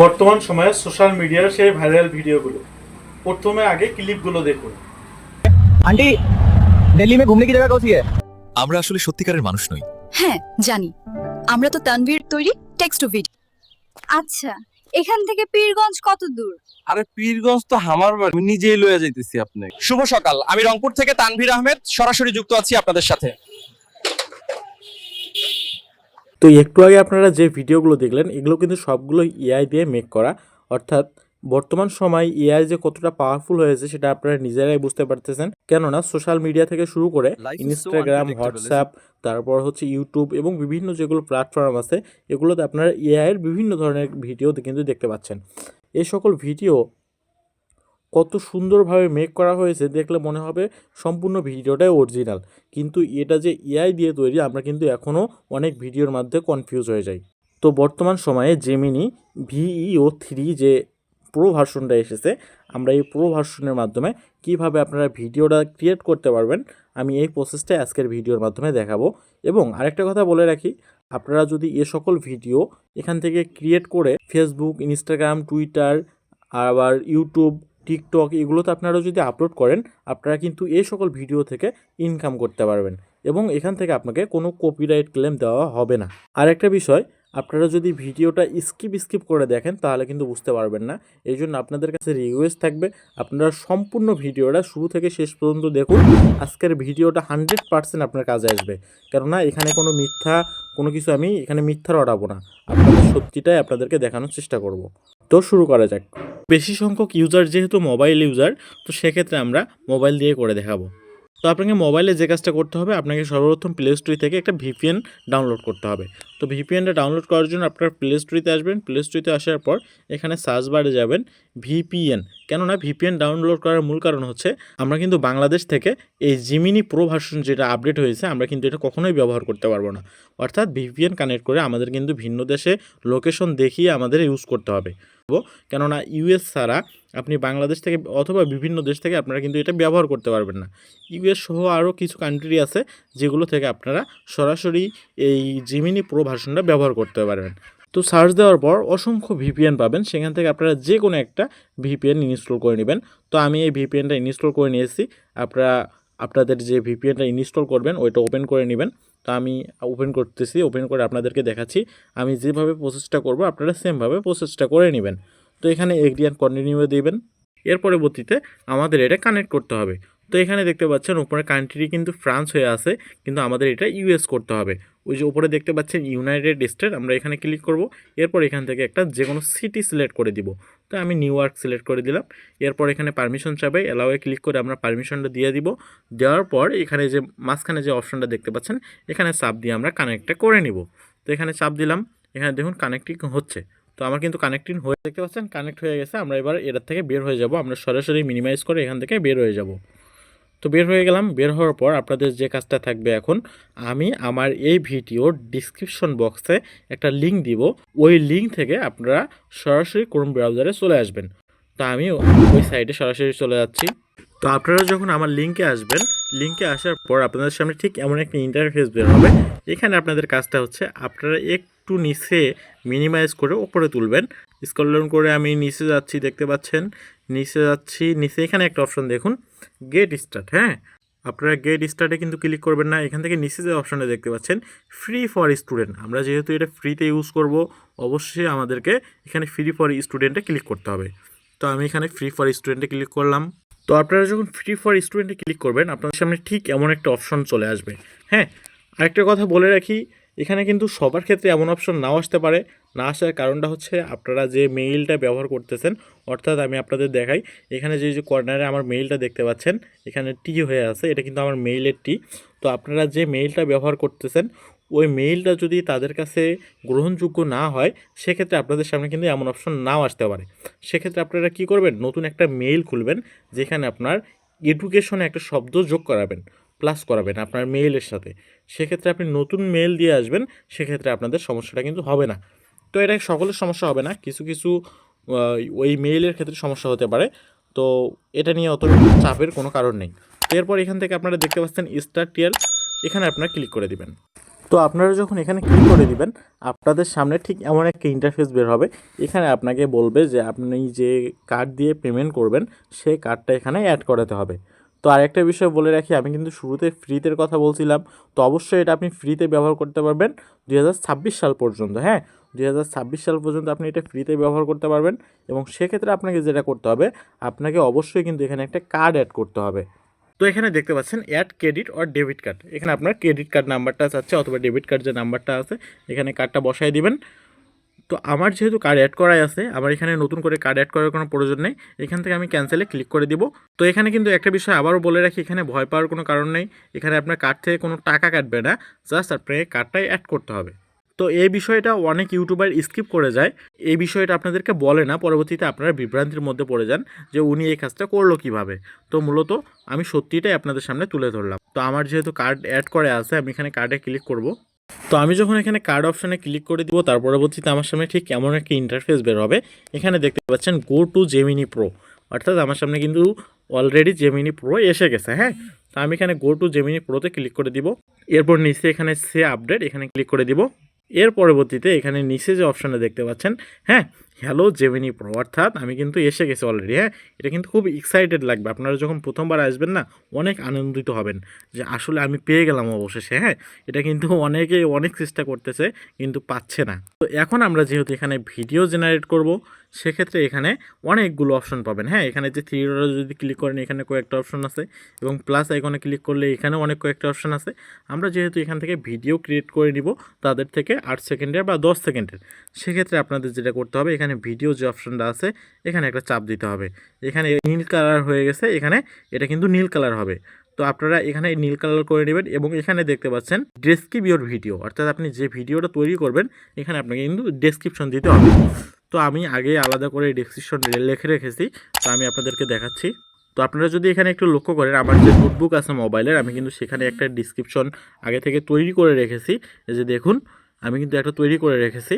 বর্তমান সময়ে সোশ্যাল মিডিয়ার সেই ভাইরাল ভিডিওগুলো। প্রথমে আগে ক্লিপগুলো দেখুন। আন্টি দিল্লি মে ঘুমনে কি জায়গা কোথায় হ্যায়? আমরা আসলে সত্যিকারের মানুষ নই। হ্যাঁ জানি। আমরা তো তানভীর তৈরি টেক্সট টু ভিডিও আচ্ছা এখান থেকে পীরগঞ্জ কত দূর? আরে পীরগঞ্জ তো আমার বাড়ি। নিজেই লয়ে যাইতেছি আপনি শুভ সকাল। আমি রংপুর থেকে তানভীর আহমেদ সরাসরি যুক্ত আছি আপনাদের সাথে। তো একটু আগে আপনারা যে ভিডিওগুলো দেখলেন এগুলো কিন্তু সবগুলো এআই দিয়ে মেক করা। অর্থাৎ বর্তমান সময় এআই যে কতটা পাওয়ারফুল হয়েছে সেটা আপনারা নিজেরাই বুঝতে পারতেছেন। কেননা সোশ্যাল মিডিয়া থেকে শুরু করে ইনস্টাগ্রাম হোয়াটসঅ্যাপ তারপর হচ্ছে ইউটিউব এবং বিভিন্ন যেগুলো প্ল্যাটফর্ম আছে এগুলোতে আপনারা এআই এর বিভিন্ন ধরনের ভিডিও কিন্তু দেখতে পাচ্ছেন। এই সকল ভিডিও কত সুন্দরভাবে মেক করা হয়েছে, দেখলে মনে হবে সম্পূর্ণ ভিডিওটাই অরিজিনাল কিন্তু এটা যে এআই দিয়ে তৈরি, আমরা কিন্তু এখনও অনেক ভিডিওর মধ্যে কনফিউজ হয়ে যাই। তো বর্তমান সময়ে জেমিনি ভিইও থ্রি যে প্রো ভার্সনটা এসেছে, আমরা এই প্রো ভার্সনের মাধ্যমে কীভাবে আপনারা ভিডিওটা ক্রিয়েট করতে পারবেন, আমি এই প্রসেসটা আজকের ভিডিওর মাধ্যমে দেখাবো। এবং আরেকটা কথা বলে রাখি, আপনারা যদি এ সকল ভিডিও এখান থেকে ক্রিয়েট করে ফেসবুক ইনস্টাগ্রাম টুইটার আবার ইউটিউব টিকটক এগুলোতে আপনারা যদি আপলোড করেন, আপনারা কিন্তু এই সকল ভিডিও থেকে ইনকাম করতে পারবেন এবং এখান থেকে আপনাকে কোনো কপিরাইট ক্লেম দেওয়া হবে না। আর একটা বিষয়, আপনারা যদি ভিডিওটা স্কিপ স্কিপ করে দেখেন, তাহলে কিন্তু বুঝতে পারবেন না। এই জন্য আপনাদের কাছে রিকোয়েস্ট থাকবে, আপনারা সম্পূর্ণ ভিডিওটা শুরু থেকে শেষ পর্যন্ত দেখুন, আজকের ভিডিওটা হান্ড্রেড পার্সেন্ট আপনার কাজে আসবে। কেননা এখানে কোনো মিথ্যা, কোনো কিছু আমি এখানে মিথ্যা রটাবো না, আপনাদের সত্যিটাই আপনাদেরকে দেখানোর চেষ্টা করব। তো শুরু করা যাক। বেশি সংখ্যক ইউজার যেহেতু মোবাইল ইউজার তো সেক্ষেত্রে আমরা মোবাইল দিয়ে করে দেখাবো। তো আপনাকে মোবাইলে যে কাজটা করতে হবে, আপনাকে সর্বপ্রথম প্লে স্টোরি থেকে একটা ভিপিএন ডাউনলোড করতে হবে। তো ভিপিএনটা ডাউনলোড করার জন্য আপনার প্লে স্টোরিতে আসবেন। প্লে স্টোরিতে আসার পর এখানে সার্চ বারে যাবেন ভিপিএন কেননা ভিপিএন ডাউনলোড করার মূল কারণ হচ্ছে, আমরা কিন্তু বাংলাদেশ থেকে এই জিমিনি প্রো ভার্সন যেটা আপডেট হয়েছে, আমরা কিন্তু এটা কখনোই ব্যবহার করতে পারব না। অর্থাৎ ভিপিএন কানেক্ট করে আমাদের কিন্তু ভিন্ন দেশে লোকেশন দেখিয়ে আমাদের ইউজ করতে হবে। কেননা ইউএস ছাড়া আপনি বাংলাদেশ থেকে অথবা বিভিন্ন দেশ থেকে আপনারা কিন্তু এটা ব্যবহার করতে পারবেন না। ইউএস সহ আরও কিছু কান্ট্রি আছে যেগুলো থেকে আপনারা সরাসরি এই জিমিনি প্রো ভার্সনটা ব্যবহার করতে পারবেন। তো সার্চ দেওয়ার পর অসংখ্য ভিপিএন পাবেন, সেখান থেকে আপনারা যে কোনো একটা ভিপিএন ইনস্টল করে নেবেন। তো আমি এই ভিপিএনটা ইনস্টল করে নিয়েছি, আপনারা, আপনাদের যে ভিপিএনটা ইনস্টল করবেন ওইটা ওপেন করে নেবেন। তো আমি ওপেন করতেছি ওপেন করে আপনাদেরকে দেখাচ্ছি। আমি যেভাবে প্রসেসটা করব, আপনারা সেমভাবে প্রসেসটা করে নেবেন। তো এখানে এগ্রি অ্যান্ড কন্টিনিউ দেবেন। এর পরবর্তীতে আমাদের এটা কানেক্ট করতে হবে। তো এখানে দেখতে পাচ্ছেন উপরে কান্ট্রি কিন্তু ফ্রান্স হয়ে আছে, কিন্তু আমাদের এটা ইউএস করতে হবে। ওই যে উপরে দেখতে পাচ্ছেন ইউনাইটেড স্টেট আমরা এখানে ক্লিক করব। এরপর এখান থেকে একটা যে কোনো সিটি সিলেক্ট করে দিব। তো আমি নিউ ইয়র্ক সিলেক্ট করে দিলাম। এরপর এখানে পারমিশন চাবে অ্যালাওয়ে ক্লিক করে আমরা পারমিশনটা দিয়ে দিব। দেওয়ার পর এখানে যে মাঝখানে যে অপশনটা দেখতে পাচ্ছেন, এখানে চাপ দিয়ে আমরা কানেক্টটা করে নিব। তো এখানে চাপ দিলাম। এখানে দেখুন কানেক্টিং হচ্ছে। তো আমার কিন্তু কানেক্টিং হয়ে দেখতে পাচ্ছেন? কানেক্ট হয়ে গেছে, আমরা এবার এটার থেকে বের হয়ে যাব। আমরা সরাসরি মিনিমাইজ করে এখান থেকে বের হয়ে যাব। তো বের হয়ে গেলাম, বের হওয়ার পর আপনাদের যে কাজটা থাকবে এখন, আমি আমার এই ভিডিওর ডিসক্রিপশন বক্সে একটা লিঙ্ক দিব। ওই লিঙ্ক থেকে আপনারা সরাসরি ক্রোম ব্রাউজারে চলে আসবেন। তো আমি ওই সাইডে সরাসরি চলে যাচ্ছি। তো আপনারা যখন আমার লিঙ্কে আসবেন লিঙ্কে আসার পর আপনাদের সামনে ঠিক এমন একটা ইন্টারফেস বের হবে। এখানে আপনাদের কাজটা হচ্ছে, আপনারা একটু নিচে মিনিমাইজ করে ওপরে তুলবেন। স্কল ডাউন করে আমি নিচে যাচ্ছি, দেখতে পাচ্ছেন? নিচে যাচ্ছি, নিচে এখানে একটা অপশন দেখুন গেট স্টার্ট হ্যাঁ? আপনারা গেট স্টার্টে কিন্তু ক্লিক করবেন না, এখান থেকে নিচে যে অপশনটা দেখতে পাচ্ছেন ফ্রি ফর স্টুডেন্ট আমরা যেহেতু এটা ফ্রিতে ইউজ করব, অবশ্যই আমাদেরকে এখানে ফ্রি ফর স্টুডেন্টে ক্লিক করতে হবে। তো আমি এখানে ফ্রি ফর স্টুডেন্টে ক্লিক করলাম। তো আপনারা যখন ফ্রি ফর স্টুডেন্টে ক্লিক করবেন, আপনাদের সামনে ঠিক এমন একটা অপশন চলে আসবে হ্যাঁ? আরেকটা কথা বলে রাখি এখানে কিন্তু সবার ক্ষেত্রে এমন অপশন নাও আসতে পারে। না আসার কারণটা হচ্ছে আপনারা যে মেইলটা ব্যবহার করতেছেন, অর্থাৎ আমি আপনাদের দেখাই, এখানে যে যে কর্নারে আমার মেইলটা দেখতে পাচ্ছেন, এখানে টি হয়ে আছে, এটা কিন্তু আমার মেইলের টি তো আপনারা যে মেইলটা ব্যবহার করতেছেন, ওই মেইলটা যদি তাদের কাছে গ্রহণযোগ্য না হয়, সেক্ষেত্রে আপনাদের সামনে কিন্তু এমন অপশন নাও আসতে পারে। সেক্ষেত্রে আপনারা কি করবেন? নতুন একটা মেইল খুলবেন, যেখানে আপনার এডুকেশনে একটা শব্দ যোগ করাবেন। প্লাস করাবেন আপনার মেইলের সাথে। সেক্ষেত্রে আপনি নতুন মেইল দিয়ে আসবেন, সেক্ষেত্রে আপনাদের সমস্যাটা কিন্তু হবে না। তো এটা সকলের সমস্যা হবে না, কিছু কিছু ওই মেইলের ক্ষেত্রে সমস্যা হতে পারে। তো এটা নিয়ে অত চাপের কোনো কারণ নেই। এরপর এখান থেকে আপনারা দেখতে পাচ্ছেন স্টার টিয়ার এখানে আপনারা ক্লিক করে দিবেন। তো আপনারা যখন এখানে ক্লিক করে দিবেন, আপনাদের সামনে ঠিক এমন একটা ইন্টারফেস বের হবে। এখানে আপনাকে বলবে যে আপনি যে কার্ড দিয়ে পেমেন্ট করবেন, সেই কার্ডটা এখানে অ্যাড করাতে হবে। তো আরেকটা বিষয় বলে রাখি, আমি কিন্তু শুরুতে ফ্রিতে কথা বলছিলাম, তো অবশ্যই এটা আপনি ফ্রিতে ব্যবহার করতে পারবেন দুই হাজার ছাব্বিশ সাল পর্যন্ত হ্যাঁ? দুই হাজার ছাব্বিশ সাল পর্যন্ত আপনি এটা ফ্রিতে ব্যবহার করতে পারবেন এবং সেক্ষেত্রে আপনাকে যেটা করতে হবে, আপনাকে অবশ্যই কিন্তু এখানে একটা কার্ড অ্যাড করতে হবে। তো এখানে দেখতে পাচ্ছেন add credit or debit card এখানে আপনার ক্রেডিট কার্ড নাম্বারটা চাচ্ছে অথবা ডেবিট কার্ড যে নাম্বারটা আছে, এখানে কার্ডটা বসায় দিবেন। তো আমার যেহেতু কার্ড অ্যাড করাই আছে আমার এখানে নতুন করে কার্ড অ্যাড করার কোনো প্রয়োজন নেই, এখান থেকে আমি ক্যান্সেলে ক্লিক করে দিব। তো এখানে কিন্তু একটা বিষয় আবারও বলে রাখি, এখানে ভয় পাওয়ার কোনো কারণ নেই। এখানে আপনার কার্ড থেকে কোনো টাকা কাটবে না জাস্ট আপনাকে কার্ডটাই অ্যাড করতে হবে। তো এই বিষয়টা অনেক ইউটিউবার স্কিপ করে যায়। এই বিষয়টা আপনাদেরকে বলে না, পরবর্তীতে আপনারা বিভ্রান্তির মধ্যে পড়ে যান যে উনি এই কাজটা করল কীভাবে। তো মূলত আমি সত্যিটাই আপনাদের সামনে তুলে ধরলাম। তো আমার যেহেতু কার্ড অ্যাড করে আছে, আমি এখানে কার্ডে ক্লিক করব। তো আমি যখন এখানে কার্ড অপশানে ক্লিক করে দিব, তার পরবর্তীতে আমার সামনে ঠিক এমন একটা ইন্টারফেস বের হবে। এখানে দেখতে পাচ্ছেন গো টু জেমিনি প্রো অর্থাৎ আমার সামনে কিন্তু অলরেডি জেমিনি প্রো এসে গেছে হ্যাঁ? তো আমি এখানে গো টু জেমিনি প্রোতে ক্লিক করে দিব। এরপর নিচে এখানে সে আপডেট এখানে ক্লিক করে দিব। এর পরবর্তীতে এখানে নিচে যে অপশানটা দেখতে পাচ্ছেন হ্যাঁ? হ্যালো জেমিনি প্রো অর্থাৎ আমি কিন্তু এসে গেছি অলরেডি হ্যাঁ? এটা কিন্তু খুব এক্সাইটেড লাগবে। আপনারা যখন প্রথমবার আসবেন না, অনেক আনন্দিত হবেন যে আসলে আমি পেয়ে গেলাম অবশেষে হ্যাঁ? এটা কিন্তু অনেকে অনেক চেষ্টা করতেছে, কিন্তু পাচ্ছে না। তো এখন আমরা যেহেতু এখানে ভিডিও জেনারেট করব, সেক্ষেত্রে এখানে অনেকগুলো অপশন পাবেন হ্যাঁ? এখানে যে থ্রি ডটে যদি ক্লিক করেন, এখানে কয়েকটা অপশন আছে এবং প্লাস আইকনে ক্লিক করলে এখানেও অনেক কয়েকটা অপশন আছে। আমরা যেহেতু এখান থেকে ভিডিও ক্রিয়েট করে নিব, তাদের থেকে আট সেকেন্ডের বা দশ সেকেন্ডের, সেক্ষেত্রে আপনাদের যেটা করতে হবে, এখানে ভিডিও যে অপশনটা আছে, এখানে একটা চাপ দিতে হবে। এখানে নীল কালার হয়ে গেছে, এখানে এটা কিন্তু নীল কালার হবে। তো আপনারা এখানে নীল কালার করে নেবেন এবং এখানে দেখতে পাচ্ছেন ডেসক্রিপ ইউর ভিডিও অর্থাৎ আপনি যে ভিডিওটা তৈরি করবেন, এখানে আপনাকে কিন্তু ডেসক্রিপশন দিতে হবে। তো আমি আগে আলাদা করে ডেসক্রিপশন লেখে রেখেছি, তো আমি আপনাদেরকে দেখাচ্ছি। তো আপনারা যদি এখানে একটু লক্ষ্য করেন, আমার যে নোটবুক আছে মোবাইলের আমি কিন্তু সেখানে একটা ডিসক্রিপশন আগে থেকে তৈরি করে রেখেছি। যে দেখুন আমি কিন্তু একটা তৈরি করে রেখেছি।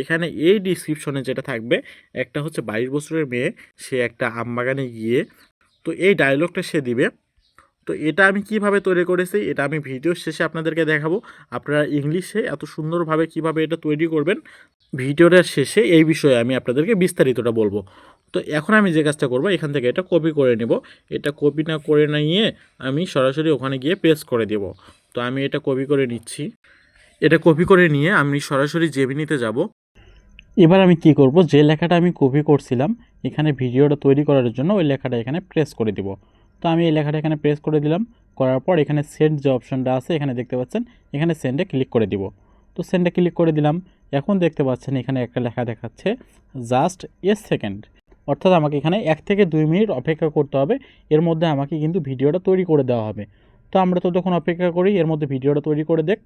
এখানে এই ডিসক্রিপশনে যেটা থাকবে, একটা হচ্ছে বাইশ বছরের মেয়ে, সে একটা আমবাগানে গিয়ে, তো এই ডায়লগটা সে দিবে। তো এটা আমি কীভাবে তৈরি করেছি, এটা আমি ভিডিও শেষে আপনাদেরকে দেখাবো। আপনারা ইংলিশে এত সুন্দরভাবে কীভাবে এটা তৈরি করবেন ভিডিওটার শেষে এই বিষয়ে আমি আপনাদেরকে বিস্তারিতটা বলব। তো এখন আমি যে কাজটা করব, এখান থেকে এটা কপি করে নেব। এটা কপি না করে নিয়ে আমি সরাসরি ওখানে গিয়ে পেস্ট করে দেব। তো আমি এটা কপি করে নিচ্ছি। এটা কপি করে নিয়ে আমি সরাসরি জেবিনিতে যাব। এবার আমি কি করব? যে লেখাটা আমি কপি করছিলাম, এখানে ভিডিওটা তৈরি করার জন্য ওই লেখাটা এখানে প্রেস করে দিব। তো আমি এই লেখাটা এখানে প্রেস করে দিলাম, করার পর এখানে সেন্ড যে অপশনটা আছে, এখানে দেখতে পাচ্ছেন, এখানে সেন্ডে ক্লিক করে দিব। তো সেন্ডে ক্লিক করে দিলাম, এখন দেখতে পাচ্ছেন এখানে একটা লেখা দেখাচ্ছে জাস্ট এ সেকেন্ড অর্থাৎ আমাকে এখানে এক থেকে দুই মিনিট অপেক্ষা করতে হবে, এর মধ্যে আমাকে কিন্তু ভিডিওটা তৈরি করে দেওয়া হবে। তো আমরা তো তখন অপেক্ষা করি, এর মধ্যে ভিডিওটা তৈরি করে দেখ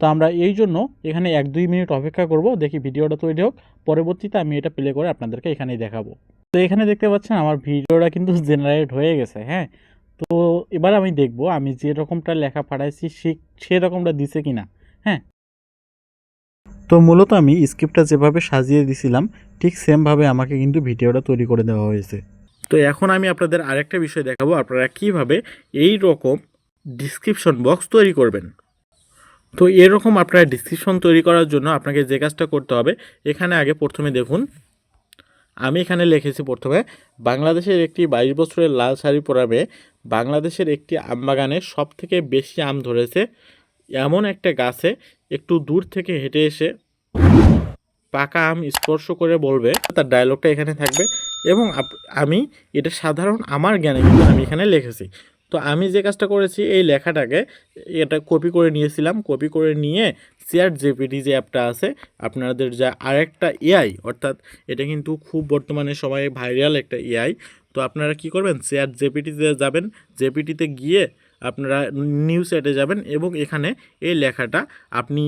তো আমরা এই জন্য এখানে এক দুই মিনিট অপেক্ষা করব, দেখি ভিডিওটা তৈরি হোক, পরবর্তীতে আমি এটা প্লে করে আপনাদেরকে এখানেই দেখাবো। তো এখানে দেখতে পাচ্ছেন আমার ভিডিওটা কিন্তু জেনারেট হয়ে গেছে হ্যাঁ? তো এবার আমি দেখব আমি যে রকমটা লেখা পাঠাইছি সে সেরকমটা দিছে কি না হ্যাঁ? তো মূলত আমি স্ক্রিপ্টটা যেভাবে সাজিয়ে দিছিলাম, ঠিক সেমভাবে আমাকে কিন্তু ভিডিওটা তৈরি করে দেওয়া হয়েছে। তো এখন আমি আপনাদের আরেকটা বিষয় দেখাবো, আপনারা কীভাবে এই রকম ডিসক্রিপশন বক্স তৈরি করবেন। তো এরকম আপনারা ডিসক্রিপশন তৈরি করার জন্য আপনাকে যে কাজটা করতে হবে, এখানে আগে প্রথমে দেখুন, আমি এখানে লিখেছি প্রথমে, বাংলাদেশের একটি বাইশ বছরের লাল শাড়ি পরা মেয়ে বাংলাদেশের একটি আম বাগানে সব থেকে বেশি আম ধরেছে, এমন একটা গাছে একটু দূর থেকে হেঁটে এসে পাকা আম স্পর্শ করে বলবে, তার ডায়লগটা এখানে থাকবে এবং আমি এটা সাধারণ আমার জ্ঞানে কিন্তু আমি এখানে লিখেছি। তো আমি যে কাজটা করেছি, এই লেখাটাকে এটা কপি করে নিয়েছিলাম। কপি করে নিয়ে সিআর জেপিটি যে অ্যাপটা আছে, আপনাদের যা আরেকটা এআই অর্থাৎ এটা কিন্তু খুব বর্তমানে সবাই ভাইরাল একটা এআই তো আপনারা কি করবেন? সিআর জেপিটিতে যাবেন। জেপিটিতে গিয়ে আপনারা নিউজ অ্যাটে যাবেন এবং এখানে এই লেখাটা আপনি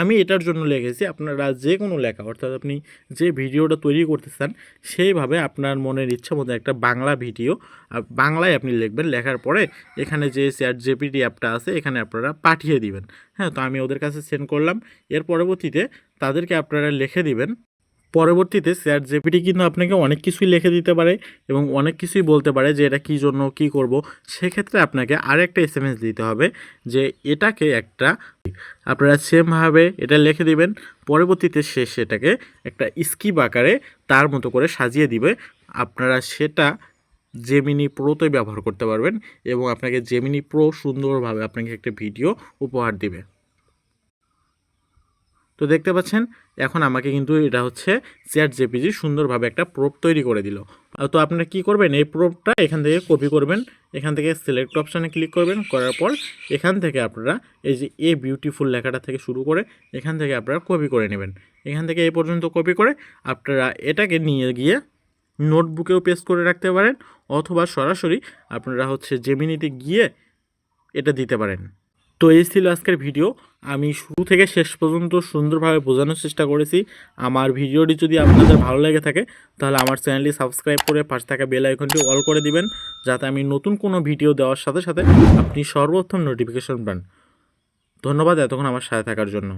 আমি এটার জন্য লিখেছি, আপনারা যে কোনো লেখা, অর্থাৎ আপনি যে ভিডিওটা তৈরি করতে চান সেইভাবে আপনার মনের ইচ্ছা মতো একটা বাংলা ভিডিও বাংলায় আপনি লিখবেন। লেখার পরে এখানে যে চ্যাট জেপিটি অ্যাপটা আছে, এখানে আপনারা পাঠিয়ে দিবেন। হ্যাঁ তো আমি ওদের কাছে সেন্ড করলাম। এর পরবর্তীতে তাদেরকে আপনারা লিখে দিবেন। পরবর্তীতে স্যার জেপিটি কিন্তু আপনাকে অনেক কিছুই লিখে দিতে পারে এবং অনেক কিছুই বলতে পারে যে এটা কী জন্য, কী করব। সেক্ষেত্রে আপনাকে এস এম এস দিতে হবে যে এটাকে একটা আপনারা সেমভাবে এটা লিখে দিবেন, পরবর্তীতে সে সেটাকে একটা স্কিপ আকারে তার মতো করে সাজিয়ে দিবে। আপনারা সেটা জেমিনি প্রোতে ব্যবহার করতে পারবেন এবং আপনাকে জেমিনি প্রো সুন্দরভাবে আপনাকে একটা ভিডিও উপহার দিবে। তো দেখতে পাচ্ছেন, এখন আমাকে কিন্তু এটা হচ্ছে চ্যাট জেপিজি সুন্দরভাবে একটা প্রোপ তৈরি করে দিল। তো আপনারা কি করবেন? এই প্রোপটা এখান থেকে কপি করবেন, এখান থেকে সিলেক্ট অপশানে ক্লিক করবেন, করার পর এখান থেকে আপনারা এই যে এ বিউটিফুল লেখাটা থেকে শুরু করে এখান থেকে আপনারা কপি করে নেবেন। এখান থেকে এই পর্যন্ত কপি করে আপনারা এটাকে নিয়ে গিয়ে নোটবুকেও পেস্ট করে রাখতে পারেন, অথবা সরাসরি আপনারা হচ্ছে জেমিনিতে গিয়ে এটা দিতে পারেন। তো এই ছিল আজকের ভিডিও। আমি শুরু থেকে শেষ পর্যন্ত সুন্দরভাবে বোঝানোর চেষ্টা করেছি। আমার ভিডিওটি যদি আপনাদের ভালো লেগে থাকে, তাহলে আমার চ্যানেলটি সাবস্ক্রাইব করে পাশে থাকা বেল আইকনটি অল করে দিবেন, যাতে আমি নতুন কোনো ভিডিও দেওয়ার সাথে সাথে আপনি সর্বপ্রথম নোটিফিকেশন পান। ধন্যবাদ এতক্ষণ আমার সাথে থাকার জন্য।